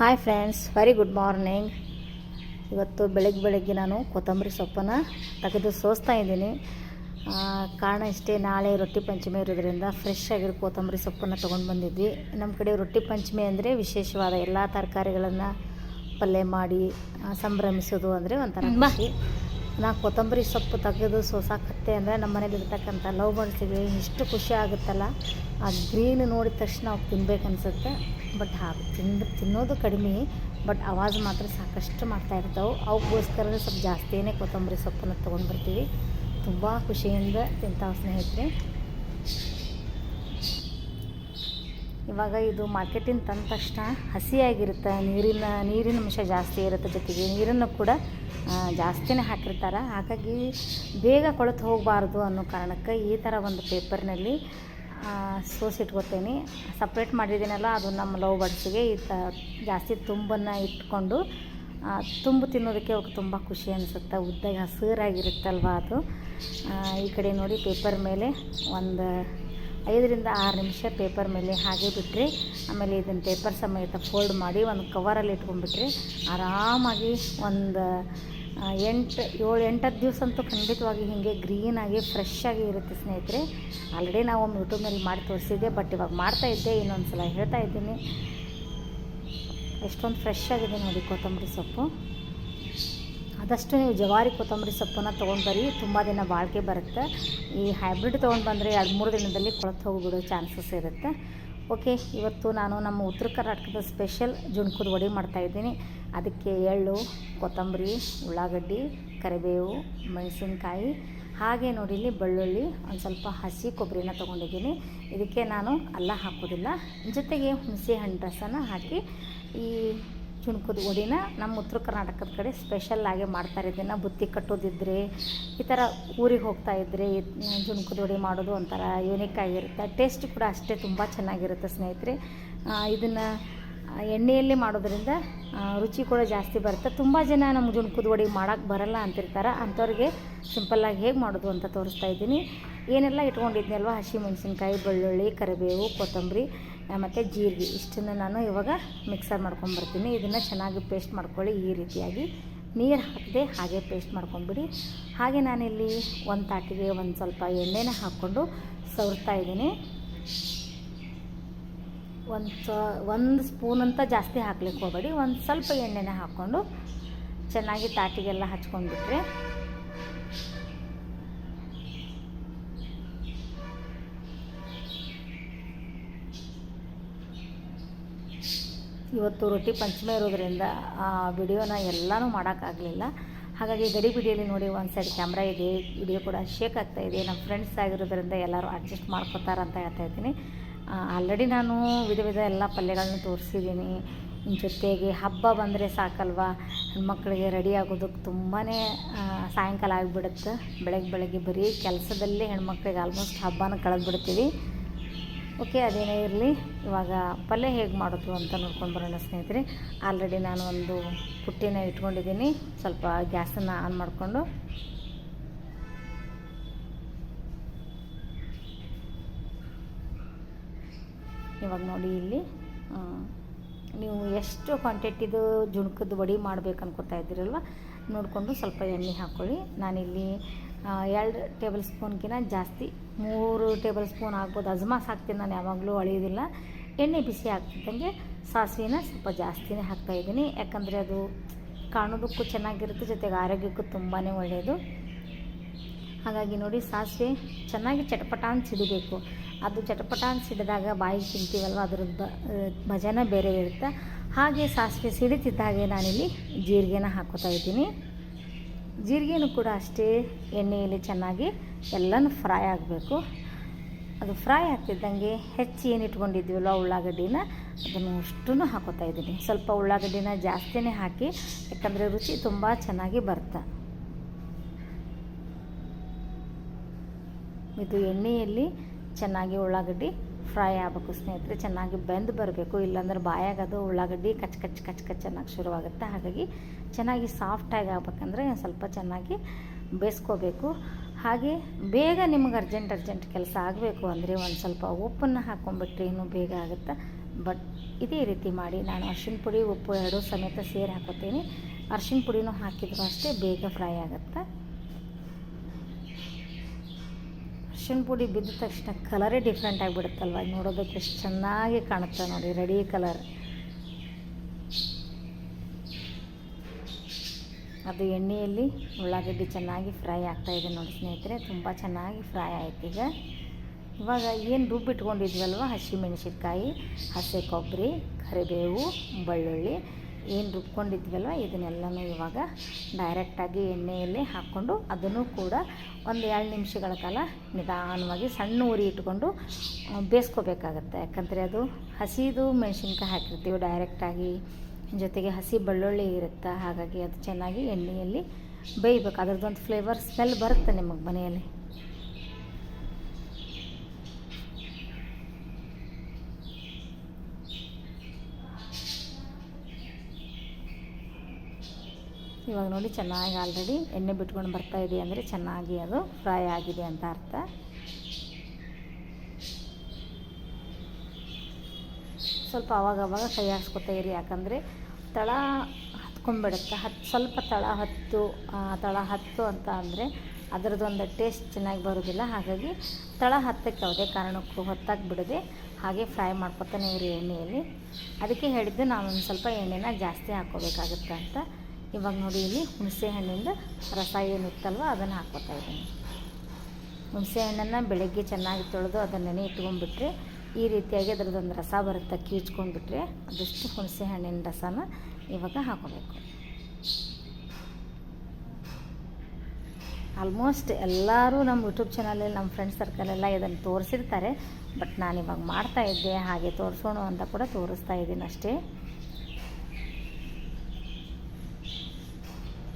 Hi friends very good morning ಇವತ್ತು ಬೆಳಗ್ಗೆ ಬೆಳಗ್ಗೆ ನಾನು ಕೊತ್ತಂಬರಿ ಸೊಪ್ಪನ್ನು ತೆಗೆದು ಸೋಸ್ತಾ ಇದ್ದೀನಿ. ಕಾರಣ ಇಷ್ಟೇ ನಾಳೆ ರೊಟ್ಟಿ ಪಂಚಮಿ ಇರೋದ್ರಿಂದ ಫ್ರೆಶ್ ಆಗಿರೋ ಕೊತ್ತಂಬರಿ ಸೊಪ್ಪನ್ನು ತೊಗೊಂಡು ಬಂದಿದ್ವಿ. ನಮ್ಮ ಕಡೆ ರೊಟ್ಟಿ ಪಂಚಮಿ ಅಂದರೆ ವಿಶೇಷವಾದ ಎಲ್ಲ ತರಕಾರಿಗಳನ್ನು ಪಲ್ಯ ಮಾಡಿ ಸಂಭ್ರಮಿಸೋದು ಅಂದರೆ ಒಂಥರ ಖುಷಿ. ನಾ ಕೊತ್ತಂಬರಿ ಸೊಪ್ಪು ತೆಗೆದು ಸೋಸಾಕತ್ತೆ ಅಂದರೆ ನಮ್ಮ ಮನೇಲಿ ಇರ್ತಕ್ಕಂಥ ಲವ್ ಬರ್ಡ್ಸಿಗೆ ಎಷ್ಟು ಖುಷಿ ಆಗುತ್ತಲ್ಲ ಆ ಗ್ರೀನ್ ನೋಡಿದ ತಕ್ಷಣ ಅವ್ಕೆ ತಿನ್ಬೇಕು ಅನ್ಸುತ್ತೆ. ಬಟ್ ಹಾಗೆ ತಿಂದು, ತಿನ್ನೋದು ಕಡಿಮೆ, ಬಟ್ ಆವಾಜ್ ಮಾತ್ರ ಸಾಕಷ್ಟು ಮಾಡ್ತಾ ಇರ್ತಾವೆ. ಅವಕ್ಕೋಸ್ಕರ ಸ್ವಲ್ಪ ಜಾಸ್ತಿಯೇ ಕೊತ್ತಂಬರಿ ಸೊಪ್ಪನ್ನು ತೊಗೊಂಡು ಬರ್ತೀವಿ ತುಂಬ ಖುಷಿಯಿಂದ ತಿಂತಾವೆ ಸ್ನೇಹಿತರೆ. ಇವಾಗ ಇದು ಮಾರ್ಕೆಟಿಂದ ತಂದ ತಕ್ಷಣ ಹಸಿಯಾಗಿರುತ್ತೆ. ನೀರಿನ ನೀರಿನ ಅಂಶ ಜಾಸ್ತಿ ಇರುತ್ತೆ ಜೊತೆಗೆ. ನೀರನ್ನು ಕೂಡ ಜಾಸ್ತಿನೇ ಹಾಕಿರ್ತಾರೆ. ಹಾಗಾಗಿ ಬೇಗ ಕೊಳೆತು ಹೋಗಬಾರ್ದು ಅನ್ನೋ ಕಾರಣಕ್ಕೆ ಈ ಥರ ಒಂದು ಪೇಪರ್ನಲ್ಲಿ ಸೋಸಿಟ್ಕೋತೀನಿ ಸಪ್ರೇಟ್ ಮಾಡಿದ್ದೀನಲ್ಲ, ಅದು ನಮ್ಮ ಲವ್ ಬಡ್ಸಿಗೆ ಈ ತ, ಜಾಸ್ತಿ ತುಂಬನ್ನು ಇಟ್ಕೊಂಡು ತುಂಬು ತಿನ್ನೋದಕ್ಕೆ ಅವ್ರಿಗೆ ತುಂಬ ಖುಷಿ ಅನಿಸುತ್ತೆ. ಉದ್ದಾಗಿ ಹಸಿರಾಗಿರುತ್ತಲ್ವ ಅದು. ಈ ಕಡೆ ನೋಡಿ ಪೇಪರ್ ಮೇಲೆ ಒಂದು ಐದರಿಂದ ಆರು ನಿಮಿಷ ಪೇಪರ್ ಮೇಲೆ ಹಾಗೆ ಬಿಟ್ಟರೆ ಆಮೇಲೆ ಇದನ್ನು ಪೇಪರ್ ಸಮೇತ ಫೋಲ್ಡ್ ಮಾಡಿ ಒಂದು ಕವರಲ್ಲಿ ಇಟ್ಕೊಂಡ್ಬಿಟ್ರೆ, ಆರಾಮಾಗಿ ಒಂದು ಎಂಟು, ಏಳು, ಎಂಟತ್ತು ದಿವಸ ಅಂತೂ ಖಂಡಿತವಾಗಿ ಹೀಗೆ ಗ್ರೀನಾಗಿ ಫ್ರೆಶ್ ಆಗಿ ಇರುತ್ತೆ ಸ್ನೇಹಿತರೆ. ಆಲ್ರೆಡಿ ನಾವು ಒಂದು ಯೂಟ್ಯೂಬ್ನಲ್ಲಿ ಮಾಡಿ ತೋರಿಸಿದ್ದೆ ಬಟ್ ಇವಾಗ ಮಾಡ್ತಾ ಇದ್ದೆ ಇನ್ನೊಂದು ಸಲ ಹೇಳ್ತಾ ಇದ್ದೀನಿ. ಎಷ್ಟೊಂದು ಫ್ರೆಶ್ ಆಗಿದೆ ನೋಡಿ ಕೊತ್ತಂಬರಿ ಸೊಪ್ಪು. ಆದಷ್ಟು ನೀವು ಜವಾರಿ ಕೊತ್ತಂಬರಿ ಸೊಪ್ಪನ್ನು ತೊಗೊಂಡು ಬರೀ, ತುಂಬ ದಿನ ಬಾಳಿಕೆ ಬರುತ್ತೆ. ಈ ಹೈಬ್ರಿಡ್ ತೊಗೊಂಡು ಬಂದರೆ ಎರಡು ಮೂರು ದಿನದಲ್ಲಿ ಕೊಳತು ಹೋಗಿಬಿಡೋ ಚಾನ್ಸಸ್ ಇರುತ್ತೆ. ಓಕೆ, ಇವತ್ತು ನಾನು ನಮ್ಮ ಉತ್ತರ ಕರ್ನಾಟಕದ ಸ್ಪೆಷಲ್ ಜುಣ್ಕದ ವಡೆ ಮಾಡ್ತಾಯಿದ್ದೀನಿ ಅದಕ್ಕೆ ಎಳ್ಳು, ಕೊತ್ತಂಬರಿ, ಉಳ್ಳಾಗಡ್ಡಿ, ಕರಿಬೇವು, ಮೆಣಸಿನ್ಕಾಯಿ, ಹಾಗೆ ನೋಡಿ ಇಲ್ಲಿ ಬೆಳ್ಳುಳ್ಳಿ, ಒಂದು ಸ್ವಲ್ಪ ಹಸಿ ಕೊಬ್ಬರಿನ ತೊಗೊಂಡಿದ್ದೀನಿ. ಇದಕ್ಕೆ ನಾನು ಅಲ್ಲ ಹಾಕೋದಿಲ್ಲ. ಜೊತೆಗೆ ಹುಣಸೆ ಹಣ್ಣು ರಸನ ಹಾಕಿ ಈ ಚುಣ್ಕದ ಒಡಿನ ನಮ್ಮ ಉತ್ತರ ಕರ್ನಾಟಕದ ಕಡೆ ಸ್ಪೆಷಲ್ ಆಗಿ ಮಾಡ್ತಾರೆ ಇದನ್ನು. ಬುತ್ತಿ ಕಟ್ಟೋದಿದ್ರೆ, ಈ ಥರ ಊರಿಗೆ ಹೋಗ್ತಾ ಇದ್ದರೆ ಜುಣ್ಕದ ವಡೆ ಮಾಡೋದು ಒಂಥರ ಯೂನಿಕ್ ಆಗಿರುತ್ತೆ. ಟೇಸ್ಟ್ ಕೂಡ ಅಷ್ಟೇ ತುಂಬ ಚೆನ್ನಾಗಿರುತ್ತೆ ಸ್ನೇಹಿತರೆ. ಇದನ್ನು ಎಣ್ಣೆಯಲ್ಲಿ ಮಾಡೋದ್ರಿಂದ ರುಚಿ ಕೂಡ ಜಾಸ್ತಿ ಬರುತ್ತೆ. ತುಂಬ ಜನ ನಮ್ಮ ಜುಣ್ಕದ ವಡೆ ಮಾಡೋಕ್ಕೆ ಬರಲ್ಲ ಅಂತಿರ್ತಾರೆ. ಅಂಥವ್ರಿಗೆ ಸಿಂಪಲ್ಲಾಗಿ ಹೇಗೆ ಮಾಡೋದು ಅಂತ ತೋರಿಸ್ತಾ ಇದ್ದೀನಿ. ಏನೆಲ್ಲ ಇಟ್ಕೊಂಡಿದ್ನಲ್ವ? ಹಸಿ ಮೆಣಸಿನ್ಕಾಯಿ, ಬೆಳ್ಳುಳ್ಳಿ, ಕರಿಬೇವು, ಕೊತ್ತಂಬರಿ. ಮತ್ತು ಜೀರಿಗೆ. ಇಷ್ಟನ್ನು ನಾನು ಇವಾಗ ಮಿಕ್ಸರ್ ಮಾಡ್ಕೊಂಬರ್ತೀನಿ ಇದನ್ನು ಚೆನ್ನಾಗಿ ಪೇಸ್ಟ್ ಮಾಡ್ಕೊಳ್ಳಿ ಈ ರೀತಿಯಾಗಿ. ನೀರು ಹಾಕದೆ ಹಾಗೆ ಪೇಸ್ಟ್ ಮಾಡ್ಕೊಂಬಿಡಿ ಹಾಗೆ ನಾನಿಲ್ಲಿ ಒಂದು ತಾಟಿಗೆ ಒಂದು ಸ್ವಲ್ಪ ಎಣ್ಣೆನ ಹಾಕ್ಕೊಂಡು ಸವರ್ತಾ ಇದ್ದೀನಿ. ಒಂದು ಒಂದು ಸ್ಪೂನ್ ಅಂತ ಜಾಸ್ತಿ ಹಾಕ್ಲಿಕ್ಕೆ ಹೋಗಬೇಡಿ. ಒಂದು ಸ್ವಲ್ಪ ಎಣ್ಣೆನ ಹಾಕ್ಕೊಂಡು ಚೆನ್ನಾಗಿ ತಾಟಿಗೆಲ್ಲ ಹಚ್ಕೊಂಡ್ಬಿಟ್ರೆ ಇವತ್ತು ರೊಟ್ಟಿ ಪಂಚಮಿ ಇರೋದ್ರಿಂದ ಆ ವಿಡಿಯೋನ ಎಲ್ಲನೂ ಮಾಡೋಕ್ಕಾಗಲಿಲ್ಲ. ಹಾಗಾಗಿ ಗಡಿ ಬಿಡಿಯಲ್ಲಿ ನೋಡಿ ಒಂದು ಸೈಡ್ ಕ್ಯಾಮ್ರಾ ಇದೆ ವಿಡಿಯೋ ಕೂಡ ಶೇಕ್ ಆಗ್ತಾ ಇದೆ. ನಮ್ಮ ಫ್ರೆಂಡ್ಸ್ ಆಗಿರೋದ್ರಿಂದ ಎಲ್ಲರೂ ಅಡ್ಜಸ್ಟ್ ಮಾಡ್ಕೋತಾರೆ ಅಂತ ಹೇಳ್ತಾ ಇದ್ದೀನಿ. ಆಲ್ರೆಡಿ ನಾನು ವಿಧ ವಿಧ ಎಲ್ಲ ಪಲ್ಯಗಳನ್ನ ತೋರಿಸಿದ್ದೀನಿ. ಜೊತೆಗೆ ಹಬ್ಬ ಬಂದರೆ ಸಾಕಲ್ವಾ? ಹೆಣ್ಮಕ್ಳಿಗೆ ರೆಡಿ ಆಗೋದಕ್ಕೆ ತುಂಬಾ ಸಾಯಂಕಾಲ ಆಗಿಬಿಡುತ್ತೆ. ಬೆಳಗ್ಗೆ ಬೆಳಗ್ಗೆ ಬರೀ ಕೆಲಸದಲ್ಲೇ ಹೆಣ್ಮಕ್ಳಿಗೆ ಆಲ್ಮೋಸ್ಟ್ ಹಬ್ಬನ ಕಳೆದ್ಬಿಡ್ತೀವಿ. ಓಕೆ, ಅದೇನೇ ಇರಲಿ. ಇವಾಗ ಪಲ್ಯ ಹೇಗೆ ಮಾಡೋದು ಅಂತ ನೋಡ್ಕೊಂಡು ಬರೋಣ ಸ್ನೇಹಿತರೆ. ಆಲ್ರೆಡಿ ನಾನು ಒಂದು ಪುಟ್ಟಿನ ಇಟ್ಕೊಂಡಿದ್ದೀನಿ. ಸ್ವಲ್ಪ ಗ್ಯಾಸನ್ನು ಆನ್ ಮಾಡಿಕೊಂಡು. ಇವಾಗ ನೋಡಿ ಇಲ್ಲಿ ನೀವು ಎಷ್ಟು ಕ್ವಾಂಟಿಟಿದು ಜುಣ್ಕದ ವಡಿ ಮಾಡ್ಬೇಕು ಅನ್ಕೋತಾ ಇದ್ದೀರಲ್ವ, ನೋಡಿಕೊಂಡು ಸ್ವಲ್ಪ ಎಣ್ಣೆ ಹಾಕ್ಕೊಳ್ಳಿ ನಾನಿಲ್ಲಿ ಎರಡು ಟೇಬಲ್ ಸ್ಪೂನ್ಗಿನ ಜಾಸ್ತಿ. ಮೂರು ಟೇಬಲ್ ಸ್ಪೂನ್ ಹಾಕ್ಬೋದು ಅಜ್ಮಾಸ್ ಹಾಕ್ತೀನಿ ನಾನು ಯಾವಾಗಲೂ, ಅಳಿಯೋದಿಲ್ಲ. ಎಣ್ಣೆ ಬಿಸಿ ಆಗ್ತಿದ್ದಂಗೆ ಸಾಸಿವೆನ ಸ್ವಲ್ಪ ಜಾಸ್ತಿನೇ ಹಾಕ್ತಾಯಿದ್ದೀನಿ ಯಾಕಂದರೆ ಅದು ಕಾಣೋದಕ್ಕೂ ಚೆನ್ನಾಗಿರುತ್ತೆ, ಜೊತೆಗೆ ಆರೋಗ್ಯಕ್ಕೂ ತುಂಬಾ ಒಳ್ಳೆಯದು ಹಾಗಾಗಿ ನೋಡಿ, ಸಾಸಿವೆ ಚೆನ್ನಾಗಿ ಚಟಪಟ ಅಂತ ಸಿಡಿಬೇಕು. ಅದು ಚಟಪಟ ಅಂತ ಸಿಡಿದಾಗ ಬಾಯಿ ತಿಂತೀವಲ್ವ, ಅದ್ರದ್ದು ಬ ಮಜಾನೇ ಬೇರೆ ಇರುತ್ತೆ ಹಾಗೆ ಸಾಸಿವೆ ಸಿಡಿತಿದ್ದಾಗೆ ನಾನಿಲ್ಲಿ ಜೀರಿಗೆನ ಹಾಕೋತಾ ಇದ್ದೀನಿ. ಜೀರಿಗೆನೂ ಕೂಡ ಅಷ್ಟೇ ಎಣ್ಣೆಯಲ್ಲಿ ಚೆನ್ನಾಗಿ ಎಲ್ಲನೂ ಫ್ರೈ ಆಗಬೇಕು. ಅದು ಫ್ರೈ ಆಗ್ತಿದ್ದಂಗೆ ಹೆಚ್ಚು ಏನು ಇಟ್ಕೊಂಡಿದ್ದೀವಲ್ಲ ಉಳ್ಳಾಗಡ್ಡಿನ, ಅದನ್ನು ಅಷ್ಟೂ ಹಾಕೋತಾ ಇದ್ದೀನಿ. ಸ್ವಲ್ಪ ಉಳ್ಳಾಗಡ್ಡಿನ ಜಾಸ್ತಿನೇ ಹಾಕಿ, ಯಾಕಂದರೆ ರುಚಿ ತುಂಬ ಚೆನ್ನಾಗಿ ಬರುತ್ತೆ. ಇದು ಎಣ್ಣೆಯಲ್ಲಿ ಚೆನ್ನಾಗಿ ಉಳ್ಳಾಗಡ್ಡಿ ಫ್ರೈ ಆಗಬೇಕು. ಸ್ನೇಹಿತರೆ, ಚೆನ್ನಾಗಿ ಬೆಂದು ಬರಬೇಕು. ಇಲ್ಲಾಂದ್ರೆ ಬಾಯಾಗ ಅದು ಉಳ್ಳಾಗಡ್ಡಿ ಕಚ್ ಕಚ್ ಕಚ್ ಕಚ್ ಚೆನ್ನಾಗಿ ಶುರುವಾಗುತ್ತೆ. ಹಾಗಾಗಿ ಚೆನ್ನಾಗಿ ಸಾಫ್ಟಾಗಿ ಆಗ್ಬೇಕಂದ್ರೆ ಸ್ವಲ್ಪ ಚೆನ್ನಾಗಿ ಬೇಯಿಸ್ಕೋಬೇಕು. ಹಾಗೆ ಬೇಗ ನಿಮ್ಗೆ ಅರ್ಜೆಂಟ್ ಅರ್ಜೆಂಟ್ ಕೆಲಸ ಆಗಬೇಕು ಅಂದರೆ ಒಂದು ಸ್ವಲ್ಪ ಉಪ್ಪನ್ನು ಹಾಕ್ಕೊಂಬಿಟ್ರೆ ಇನ್ನೂ ಬೇಗ ಆಗುತ್ತೆ. ಬಟ್ ಇದೇ ರೀತಿ ಮಾಡಿ ನಾನು ಅರ್ಶಿಣ ಪುಡಿ, ಉಪ್ಪು ಎರಡೂ ಸಮೇತ ಸೇರಿ ಹಾಕೋತೀನಿ. ಅರ್ಶಿಣ ಪುಡಿನೂ ಹಾಕಿದ್ರು ಅಷ್ಟೇ ಬೇಗ ಫ್ರೈ ಆಗುತ್ತೆ. ಅರ್ಶಿಣ ಪುಡಿ ಬಿದ್ದ ತಕ್ಷಣ ಕಲರೇ ಡಿಫ್ರೆಂಟ್ ಆಗಿಬಿಡುತ್ತಲ್ವ? ನೋಡೋದಕ್ಕೆ ಎಷ್ಟು ಚೆನ್ನಾಗಿ ಕಾಣುತ್ತೆ ನೋಡಿ ರೆಡಿ ಕಲರ್ ಅದು ಎಣ್ಣೆಯಲ್ಲಿ ಉಳ್ಳಾಗಡ್ಡಿ ಚೆನ್ನಾಗಿ ಫ್ರೈ ಆಗ್ತಾಯಿದೆ ನೋಡಿ ಸ್ನೇಹಿತರೆ, ತುಂಬ ಚೆನ್ನಾಗಿ ಫ್ರೈ ಆಯ್ತು ಈಗ. ಇವಾಗ ಏನು ರುಬ್ಬಿಟ್ಕೊಂಡಿದ್ವಲ್ವ ಹಸಿಮೆಣಸಿನ್ಕಾಯಿ, ಹಸಿ ಕೊಬ್ಬರಿ, ಕರಿಬೇವು, ಬೆಳ್ಳುಳ್ಳಿ ಏನು ರುಬ್ಕೊಂಡಿದ್ವಲ್ವ? ಇದನ್ನೆಲ್ಲನೂ ಇವಾಗ ಡೈರೆಕ್ಟಾಗಿ ಎಣ್ಣೆಯಲ್ಲಿ ಹಾಕ್ಕೊಂಡು ಅದನ್ನು ಕೂಡ ಒಂದು ಎರಡು ನಿಮಿಷಗಳ ಕಾಲ ನಿಧಾನವಾಗಿ ಸಣ್ಣ ಉರಿ ಇಟ್ಕೊಂಡು ಬೇಯಿಸ್ಕೋಬೇಕಾಗತ್ತೆ. ಯಾಕಂದರೆ ಅದು ಹಸಿದು ಮೆಣಸಿನ್ಕಾಯಿ ಹಾಕಿರ್ತೀವಿ ಡೈರೆಕ್ಟಾಗಿ ಜೊತೆಗೆ ಹಸಿ ಬೆಳ್ಳುಳ್ಳಿ ಇರುತ್ತೆ, ಹಾಗಾಗಿ ಅದು ಚೆನ್ನಾಗಿ ಎಣ್ಣೆಯಲ್ಲಿ ಬೇಯಬೇಕು. ಅದರದ್ದೊಂದು ಫ್ಲೇವರ್ ಸ್ಮೆಲ್ ಬರುತ್ತೆ ನಿಮಗೆ ಮನೆಯಲ್ಲಿ. ಇವಾಗ ನೋಡಿ ಚೆನ್ನಾಗಿ ಆಲ್ರೆಡಿ ಎಣ್ಣೆ ಬಿಟ್ಕೊಂಡು ಬರ್ತಾ ಇದೆ ಅಂದರೆ ಚೆನ್ನಾಗಿ ಅದು ಫ್ರೈ ಆಗಿದೆ ಅಂತ ಅರ್ಥ. ಸ್ವಲ್ಪ ಅವಾಗ ಕೈ ಹಾಕ್ಸ್ಕೊತಾ ಇರಿ. ಯಾಕಂದರೆ ತಳ ಹತ್ಕೊಂಡ್ಬಿಡುತ್ತೆ. ಹತ್ತು ಸ್ವಲ್ಪ ತಳ ಹತ್ತು ತಳ ಹತ್ತು ಅಂತ ಅಂದರೆ ಅದರದ್ದೊಂದು ಟೇಸ್ಟ್ ಚೆನ್ನಾಗಿ ಬರೋದಿಲ್ಲ. ಹಾಗಾಗಿ ತಳ ಹತ್ತಕ್ಕೆ ಯಾವುದೇ ಕಾರಣಕ್ಕೂ ಹೊತ್ತಾಗಿ ಬಿಡದೆ ಹಾಗೆ ಫ್ರೈ ಮಾಡ್ಕೊತಾನೆ ಇರಿ ಎಣ್ಣೆಯಲ್ಲಿ. ಅದಕ್ಕೆ ಹೇಳಿದ್ದು ನಾನು ಒಂದು ಸ್ವಲ್ಪ ಎಣ್ಣೆನ ಜಾಸ್ತಿ ಹಾಕೋಬೇಕಾಗುತ್ತೆ ಅಂತ. ಇವಾಗ ನೋಡಿ ಇಲ್ಲಿ ಹುಣಸೆ ಹಣ್ಣಿಂದ ರಸ ಏನಿತ್ತಲ್ವ ಅದನ್ನು ಹಾಕ್ಕೊತಾ ಇದ್ದೀನಿ. ಹುಣಸೆ ಹಣ್ಣನ್ನು ಬೆಳಗ್ಗೆ ಚೆನ್ನಾಗಿ ತೊಳೆದು ಅದನ್ನು ನೆನೆ ಇಟ್ಕೊಂಡ್ಬಿಟ್ರೆ ಈ ರೀತಿಯಾಗಿ ಅದರದ್ದೊಂದು ರಸ ಬರುತ್ತೆ ಕೀಚ್ಕೊಂಡ್ಬಿಟ್ರೆ ಅದಷ್ಟು ಹುಣಸೆ ಹಣ್ಣಿನ ರಸನ ಇವಾಗ ಹಾಕೋಬೇಕು. ಆಲ್ಮೋಸ್ಟ್ ಎಲ್ಲರೂ ನಮ್ಮ ಯೂಟ್ಯೂಬ್ ಚಾನಲಲ್ಲಿ ನಮ್ಮ ಫ್ರೆಂಡ್ ಸರ್ಕಲೆಲ್ಲ ಇದನ್ನು ತೋರಿಸಿರ್ತಾರೆ. ಬಟ್ ನಾನು ಇವಾಗ ಮಾಡ್ತಾ ಇದ್ದೆ, ಹಾಗೆ ತೋರಿಸೋಣ ಅಂತ ಕೂಡ ತೋರಿಸ್ತಾ ಇದ್ದೀನಿ ಅಷ್ಟೇ.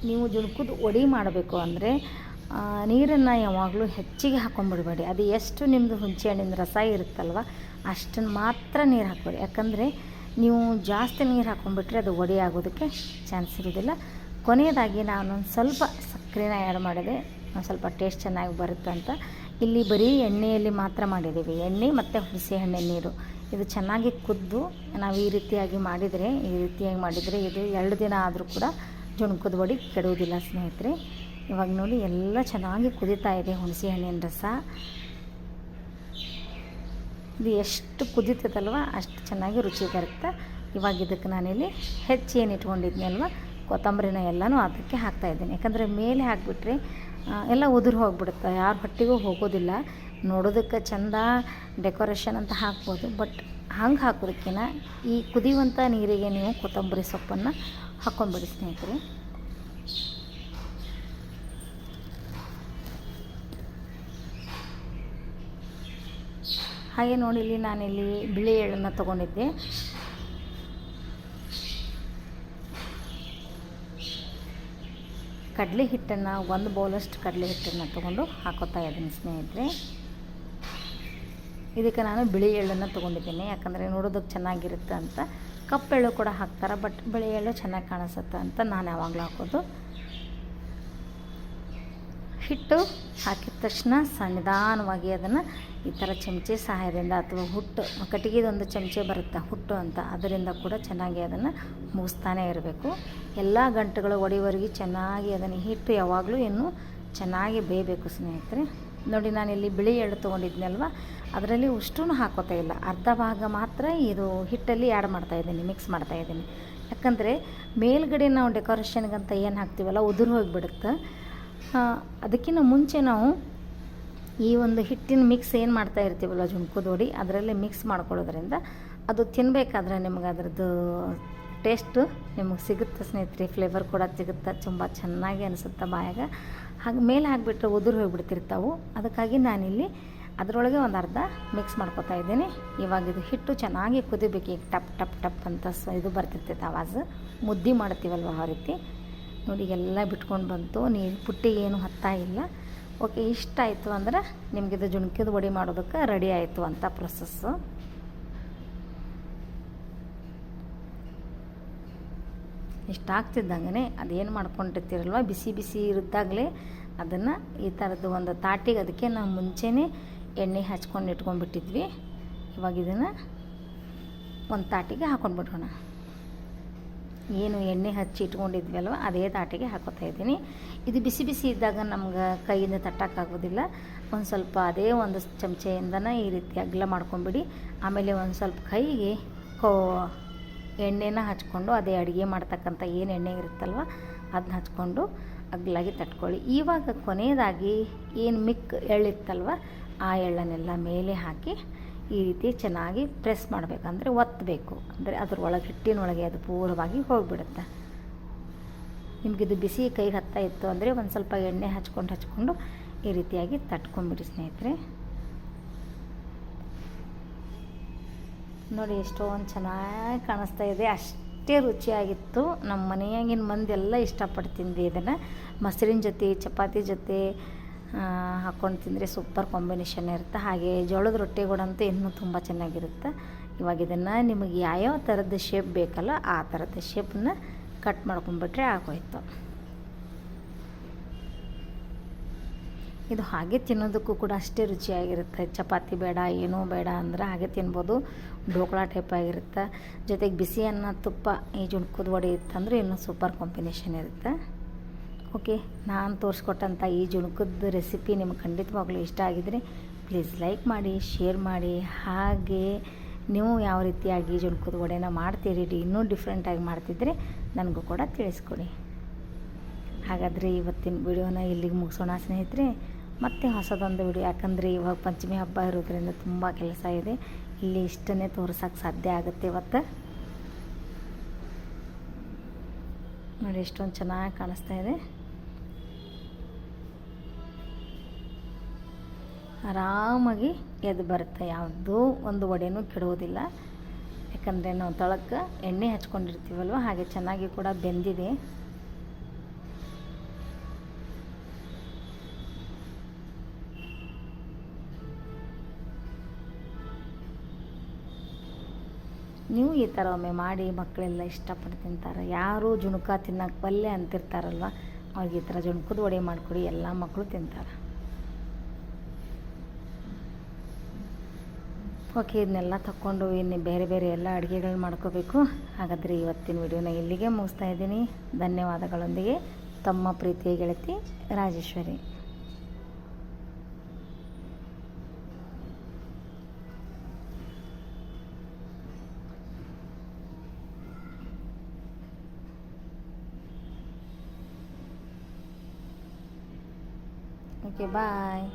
ನೀವು ಜುಣುಕದ ಒಡಿ ಮಾಡಬೇಕು ಅಂದರೆ ನೀರನ್ನು ಯಾವಾಗಲೂ ಹೆಚ್ಚಿಗೆ ಹಾಕೊಂಡ್ಬಿಡ್ಬೇಡಿ ಅದು ಎಷ್ಟು ನಿಮ್ಮದು ಹುಣಸೆ ಹಣ್ಣಿನ ರಸ ಇರುತ್ತಲ್ವ ಅಷ್ಟನ್ನು ಮಾತ್ರ ನೀರು ಹಾಕ್ಬೇಡಿ. ಯಾಕಂದರೆ ನೀವು ಜಾಸ್ತಿ ನೀರು ಹಾಕೊಂಡ್ಬಿಟ್ರೆ ಅದು ಒಡೆ ಆಗೋದಕ್ಕೆ ಚಾನ್ಸ್ ಇರೋದಿಲ್ಲ. ಕೊನೆಯದಾಗಿ ನಾನೊಂದು ಸ್ವಲ್ಪ ಸಕ್ಕರೆನ ಆ್ಯಡ್ ಮಾಡಿದೆ. ಒಂದು ಸ್ವಲ್ಪ ಟೇಸ್ಟ್ ಚೆನ್ನಾಗಿ ಬರುತ್ತೆ ಅಂತ. ಇಲ್ಲಿ ಬರೀ ಎಣ್ಣೆಯಲ್ಲಿ ಮಾತ್ರ ಮಾಡಿದ್ದೀವಿ. ಎಣ್ಣೆ ಮತ್ತು ಹುಣಸೆ ಹಣ್ಣಿನ ನೀರು. ಇದು ಚೆನ್ನಾಗಿ ಕುದ್ದು, ನಾವು ಈ ರೀತಿಯಾಗಿ ಮಾಡಿದರೆ, ಈ ರೀತಿಯಾಗಿ ಮಾಡಿದರೆ ಇದು ಎರಡು ದಿನ ಆದರೂ ಕೂಡ ಜುಣ್ಕದ ಬಡಿ ಕೆಡುವುದಿಲ್ಲ ಸ್ನೇಹಿತರೆ. ಇವಾಗ ನೋಡಿ, ಎಲ್ಲ ಚೆನ್ನಾಗಿ ಕುದೀತಾ ಇದೆ ಹುಣಸೆ ಹಣ್ಣಿನ ರಸ. ಇದು ಎಷ್ಟು ಕುದೀತದಲ್ವ, ಅಷ್ಟು ಚೆನ್ನಾಗಿ ರುಚಿ ಬರುತ್ತೆ. ಇವಾಗ ಇದಕ್ಕೆ ನಾನಿಲ್ಲಿ ಹೆಚ್ಚು ಏನು ಇಟ್ಕೊಂಡಿದ್ನಲ್ವ ಕೊತ್ತಂಬರಿನ ಎಲ್ಲನೂ ಅದಕ್ಕೆ ಹಾಕ್ತಾಯಿದ್ದೀನಿ ಯಾಕಂದರೆ ಮೇಲೆ ಹಾಕಿಬಿಟ್ರೆ ಎಲ್ಲ ಉದುರು ಹೋಗ್ಬಿಡುತ್ತೆ. ಯಾರ ಹೊಟ್ಟಿಗೂ ಹೋಗೋದಿಲ್ಲ. ನೋಡೋದಕ್ಕೆ ಚಂದ ಡೆಕೋರೇಷನ್ ಅಂತ ಹಾಕ್ಬೋದು. ಬಟ್ ಹಂಗೆ ಹಾಕೋದಕ್ಕಿಂತ ಈ ಕುದಿಯುವಂಥ ನೀರಿಗೆ ನೀವು ಕೊತ್ತಂಬರಿ ಸೊಪ್ಪನ್ನು ಹಾಕ್ಕೊಂಡ್ಬಿಡಿ ಸ್ನೇಹಿತರೆ. ಹಾಗೆ ನೋಡಿ, ಇಲ್ಲಿ ನಾನಿಲ್ಲಿ ಬಿಳಿ ಎಳ್ಳನ್ನು ತೊಗೊಂಡಿದ್ದೆ. ಕಡಲೆ ಹಿಟ್ಟನ್ನು, ಒಂದು ಬೌಲಷ್ಟು ಕಡಲೆ ಹಿಟ್ಟನ್ನು ತೊಗೊಂಡು ಹಾಕೋತಾ ಇದ್ದೀನಿ ಸ್ನೇಹಿತರೆ. ಇದಕ್ಕೆ ನಾನು ಬಿಳಿ ಎಳ್ಳನ್ನು ತೊಗೊಂಡಿದ್ದೀನಿ. ಯಾಕಂದರೆ ನೋಡೋದಕ್ಕೆ ಚೆನ್ನಾಗಿರುತ್ತೆ ಅಂತ. ಕಪ್ಪೆಳ್ಳು ಕೂಡ ಹಾಕ್ತಾರೆ, ಬಟ್ ಬಿಳಿ ಎಳ್ಳು ಚೆನ್ನಾಗಿ ಕಾಣಿಸುತ್ತೆ ಅಂತ ನಾನು ಯಾವಾಗಲೂ ಹಾಕೋದು. ಹಿಟ್ಟು ಹಾಕಿದ ತಕ್ಷಣ ಸನ್ನಿಧಾನವಾಗಿ ಅದನ್ನು ಈ ಥರ ಚಮಚೆ ಸಹಾಯದಿಂದ ಅಥವಾ ಹುಟ್ಟು ಕಟ್ಟಿಗೆದೊಂದು ಚಮಚೆ ಬರುತ್ತೆ ಹುಟ್ಟು ಅಂತ ಅದರಿಂದ ಕೂಡ ಚೆನ್ನಾಗಿ ಅದನ್ನು ಮುಗಿಸ್ತಾನೆ ಇರಬೇಕು. ಎಲ್ಲ ಗಂಟುಗಳು ಒಡೆಯುವರೆಗೆ ಚೆನ್ನಾಗಿ ಅದನ್ನು ಹಿಟ್ಟು ಯಾವಾಗಲೂ ಇನ್ನೂ ಚೆನ್ನಾಗಿ ಬೇಯಬೇಕು ಸ್ನೇಹಿತರೆ. ನೋಡಿ ನಾನು ಇಲ್ಲಿ ಬಿಳಿ ಎಳ್ಳು ತೊಗೊಂಡಿದ್ನಲ್ವ ಅದರಲ್ಲಿ ಉಷ್ಟೂ ಹಾಕೋತಾ ಇಲ್ಲ. ಅರ್ಧ ಭಾಗ ಮಾತ್ರ ಇದು ಹಿಟ್ಟಲ್ಲಿ ಆ್ಯಡ್ ಮಾಡ್ತಾಯಿದ್ದೀನಿ ಮಿಕ್ಸ್ ಮಾಡ್ತಾ ಇದ್ದೀನಿ. ಯಾಕಂದರೆ ಮೇಲ್ಗಡೆ ನಾವು ಡೆಕೋರೇಷನ್ಗಂತ ಏನು ಹಾಕ್ತೀವಲ್ಲ, ಉದುರು ಹೋಗಿಬಿಡುತ್ತೆ. ಅದಕ್ಕಿಂತ ಮುಂಚೆ ನಾವು ಈ ಒಂದು ಹಿಟ್ಟಿನ ಮಿಕ್ಸ್ ಏನು ಮಾಡ್ತಾ ಇರ್ತೀವಲ್ಲ ಜುಣ್ಕುದೋಡಿ ಅದರಲ್ಲೇ ಮಿಕ್ಸ್ ಮಾಡ್ಕೊಳ್ಳೋದ್ರಿಂದ ಅದು ತಿನ್ನಬೇಕಾದ್ರೆ ನಿಮ್ಗೆ ಅದರದ್ದು ಟೇಸ್ಟು ನಿಮಗೆ ಸಿಗುತ್ತೆ ಸ್ನೇಹಿತರೆ ಫ್ಲೇವರ್ ಕೂಡ ಸಿಗುತ್ತೆ, ತುಂಬ ಚೆನ್ನಾಗಿ ಅನಿಸುತ್ತೆ ಬಾಯಾಗ. ಹಾಗೆ ಮೇಲೆ ಹಾಕಿಬಿಟ್ರೆ ಉದುರು ಹೋಗಿಬಿಡ್ತಿರ್ತಾವೆ. ಅದಕ್ಕಾಗಿ ನಾನಿಲ್ಲಿ ಅದರೊಳಗೆ ಒಂದು ಅರ್ಧ ಮಿಕ್ಸ್ ಮಾಡ್ಕೊತಾ ಇದ್ದೀನಿ. ಇವಾಗ ಇದು ಹಿಟ್ಟು ಚೆನ್ನಾಗಿ ಕುದಿಬೇಕು, ಈಗ ಟಪ್ ಟಪ್ ಟಪ್ ಅಂತ ಸ ಇದು ಬರ್ತಿರ್ತೈತೆ ಆವಾಜ್. ಮುದ್ದೆ ಮಾಡ್ತೀವಲ್ವ ಆ ರೀತಿ? ನೋಡಿ ಎಲ್ಲ ಬಿಟ್ಕೊಂಡು ಬಂತು. ನೀರು ಪುಟ್ಟಿ ಏನು ಹತ್ತಾ ಇಲ್ಲ. ಓಕೆ, ಇಷ್ಟ ಆಯಿತು ಅಂದ್ರೆ ನಿಮಗಿದು ಜುಣ್ಕಿದ ವಡಿ ಮಾಡೋದಕ್ಕೆ ರೆಡಿ ಆಯಿತು ಅಂತ ಪ್ರೊಸೆಸ್ಸು ಇಷ್ಟ ಆಗ್ತಿದ್ದಂಗೆ ಅದೇನು ಮಾಡ್ಕೊಂಡಿರ್ತೀರಲ್ವ? ಬಿಸಿ ಬಿಸಿ ಇದ್ದಾಗಲೇ ಅದನ್ನು ಈ ಥರದ್ದು ಒಂದು ತಾಟಿಗೆ ಅದಕ್ಕೆ ನಾವು ಮುಂಚೆನೇ ಎಣ್ಣೆ ಹಚ್ಕೊಂಡು ಇಟ್ಕೊಂಡ್ಬಿಟ್ಟಿದ್ವಿ. ಇವಾಗ ಇದನ್ನು ಒಂದು ತಾಟಿಗೆ ಹಾಕೊಂಡ್ಬಿಡೋಣ. ಏನು ಎಣ್ಣೆ ಹಚ್ಚಿ ಇಟ್ಕೊಂಡಿದ್ವಲ್ವ, ಅದೇ ತಾಟಿಗೆ ಹಾಕೋತಾ ಇದ್ದೀನಿ. ಇದು ಬಿಸಿ ಬಿಸಿ ಇದ್ದಾಗ ನಮ್ಗೆ ಕೈಯಿಂದ ತಟ್ಟಕ್ಕಾಗೋದಿಲ್ಲ. ಒಂದು ಸ್ವಲ್ಪ ಅದೇ ಒಂದು ಚಮಚೆಯಿಂದನೇ ಈ ರೀತಿ ಅಗ್ಲ ಮಾಡ್ಕೊಂಬಿಡಿ. ಆಮೇಲೆ ಒಂದು ಸ್ವಲ್ಪ ಕೈಗೆ ಕೋ ಎಣ್ಣೆನ ಹಚ್ಕೊಂಡು, ಅದೇ ಅಡುಗೆ ಮಾಡ್ತಕ್ಕಂಥ ಏನು ಎಣ್ಣೆ ಇರುತ್ತಲ್ವ ಅದನ್ನ ಹಚ್ಕೊಂಡು ಅಗ್ಲಾಗಿ ತಟ್ಕೊಳ್ಳಿ. ಇವಾಗ ಕೊನೆಯದಾಗಿ ಏನು ಮಿಕ್ ಎಳ್ಳಿತ್ತಲ್ವ, ಆ ಎಳ್ಳನ್ನೆಲ್ಲ ಮೇಲೆ ಹಾಕಿ ಈ ರೀತಿ ಚೆನ್ನಾಗಿ ಪ್ರೆಸ್ ಮಾಡಬೇಕಂದ್ರೆ ಒತ್ತಬೇಕು ಅಂದರೆ ಅದರೊಳಗೆ ಹಿಟ್ಟಿನೊಳಗೆ ಅದು ಪೂರ್ಣವಾಗಿ ಹೋಗಿಬಿಡುತ್ತೆ. ನಿಮಗಿದು ಬಿಸಿ ಕೈಗೆ ಹತ್ತಾ ಇತ್ತು ಅಂದರೆ ಒಂದು ಸ್ವಲ್ಪ ಎಣ್ಣೆ ಹಚ್ಕೊಂಡು ಹಚ್ಕೊಂಡು ಈ ರೀತಿಯಾಗಿ ತಟ್ಕೊಂಬಿಡಿ ಸ್ನೇಹಿತರೆ. ನೋಡಿ ಎಷ್ಟೊಂದು ಚೆನ್ನಾಗಿ ಕಾಣಿಸ್ತಾ ಇದೆ. ಅಷ್ಟೇ ರುಚಿಯಾಗಿತ್ತು. ನಮ್ಮ ಮನೆಯಾಗಿನ ಮಂದಿ ಎಲ್ಲ ಇಷ್ಟಪಟ್ಟು ತಿಂದೆ ಇದನ್ನು. ಮೊಸರಿನ ಜೊತೆ, ಚಪಾತಿ ಜೊತೆ ಹಾಕ್ಕೊಂಡು ತಿಂದರೆ ಸೂಪರ್ ಕಾಂಬಿನೇಷನ್ ಇರುತ್ತೆ. ಹಾಗೆ ಜೋಳದ ರೊಟ್ಟಿ ಕೂಡ ಅಂತೂ ಇನ್ನೂ ತುಂಬ ಚೆನ್ನಾಗಿರುತ್ತೆ. ಇವಾಗ ಇದನ್ನು ನಿಮಗೆ ಯಾವ್ಯಾವ ಥರದ ಶೇಪ್ ಬೇಕಲ್ಲ ಆ ಥರದ ಶೇಪನ್ನ ಕಟ್ ಮಾಡ್ಕೊಂಬಿಟ್ರೆ ಆಗೋಯ್ತು. ಇದು ಹಾಗೆ ತಿನ್ನೋದಕ್ಕೂ ಕೂಡ ಅಷ್ಟೇ ರುಚಿಯಾಗಿರುತ್ತೆ. ಚಪಾತಿ ಬೇಡ, ಏನೂ ಬೇಡ ಅಂದ್ರೆ ಹಾಗೆ ತಿನ್ಬೋದು. ಡೋಕಳ ಟೈಪ್ ಆಗಿರುತ್ತೆ. ಜೊತೆಗೆ ಬಿಸಿ ಅನ್ನ ತುಪ್ಪ ಈ ಜುಣ್ಕದ ವಡೆ ಇತ್ತಂದ್ರೆ ಇನ್ನೂ ಸೂಪರ್ ಕಾಂಬಿನೇಷನ್ ಇರುತ್ತೆ. ಓಕೆ, ನಾನು ತೋರಿಸ್ಕೊಟ್ಟಂಥ ಈ ಜುಣುಕದ ರೆಸಿಪಿ ನಿಮ್ಗೆ ಖಂಡಿತವಾಗ್ಲೂ ಇಷ್ಟ ಆಗಿದ್ರೆ ಪ್ಲೀಸ್ ಲೈಕ್ ಮಾಡಿ ಶೇರ್ ಮಾಡಿ. ಹಾಗೆ ನೀವು ಯಾವ ರೀತಿಯಾಗಿ ಜುಣುಕದ ವಡೆನ ಮಾಡ್ತೀರಿ, ಇನ್ನೂ ಡಿಫ್ರೆಂಟಾಗಿ ಮಾಡ್ತಿದ್ರೆ ನನಗೂ ಕೂಡ ತಿಳಿಸ್ಕೊಡಿ. ಹಾಗಾದರೆ ಇವತ್ತಿನ ವಿಡಿಯೋನ ಇಲ್ಲಿಗೆ ಮುಗಿಸೋಣ ಸ್ನೇಹಿತರೆ. ಮತ್ತೆ ಹೊಸದೊಂದು ವಿಡಿಯೋ, ಯಾಕಂದರೆ ಇವಾಗ ಪಂಚಮಿ ಹಬ್ಬ ಇರೋದ್ರಿಂದ ತುಂಬ ಕೆಲಸ ಇದೆ. ಇಲ್ಲಿ ಇಷ್ಟನ್ನೇ ತೋರಿಸೋಕೆ ಸಾಧ್ಯ ಆಗುತ್ತೆ ಇವತ್ತು. ನೋಡಿ, ಎಷ್ಟೊಂದು ಚೆನ್ನಾಗಿ ಕಾಣಿಸ್ತಾ ಇದೆ. ಆರಾಮಾಗಿ ಎದ್ದು ಬರುತ್ತೆ. ಯಾವುದೂ ಒಂದು ವಡೆನೂ ಕೆಡೋದಿಲ್ಲ. ಯಾಕಂದರೆ ನಾವು ತಳಕ್ಕೆ ಎಣ್ಣೆ ಹಚ್ಕೊಂಡಿರ್ತೀವಲ್ವ? ಹಾಗೆ ಚೆನ್ನಾಗಿ ಕೂಡ ಬೆಂದಿದೆ. ನೀವು ಈ ಥರ ಒಮ್ಮೆ ಮಾಡಿ ಮಕ್ಕಳೆಲ್ಲ ಇಷ್ಟಪಟ್ಟು ತಿಂತಾರೆ. ಯಾರು ಜುಣುಕ ತಿನ್ನೋಕೆ ಪಲ್ಯ ಅಂತಿರ್ತಾರಲ್ವ? ಅವ್ರಿಗೆ ಈ ಥರ ಜುಣುಕದ ವಡೆ ಮಾಡಿಕೊಡಿ, ಎಲ್ಲ ಮಕ್ಕಳು ತಿಂತಾರೆ. ಓಕೆ ಇದನ್ನೆಲ್ಲ ತಗೊಂಡು ಇನ್ನು ಬೇರೆ ಬೇರೆ ಎಲ್ಲ ಅಡುಗೆಗಳು ಮಾಡ್ಕೋಬೇಕು. ಹಾಗಾದರೆ ಇವತ್ತಿನ ವಿಡಿಯೋನ ಇಲ್ಲಿಗೆ ಮುಗಿಸ್ತಾ ಇದ್ದೀನಿ. ಧನ್ಯವಾದಗಳೊಂದಿಗೆ. ತಮ್ಮ ಪ್ರೀತಿಯ ಗೆಳತಿ ರಾಜೇಶ್ವರಿ. Okay bye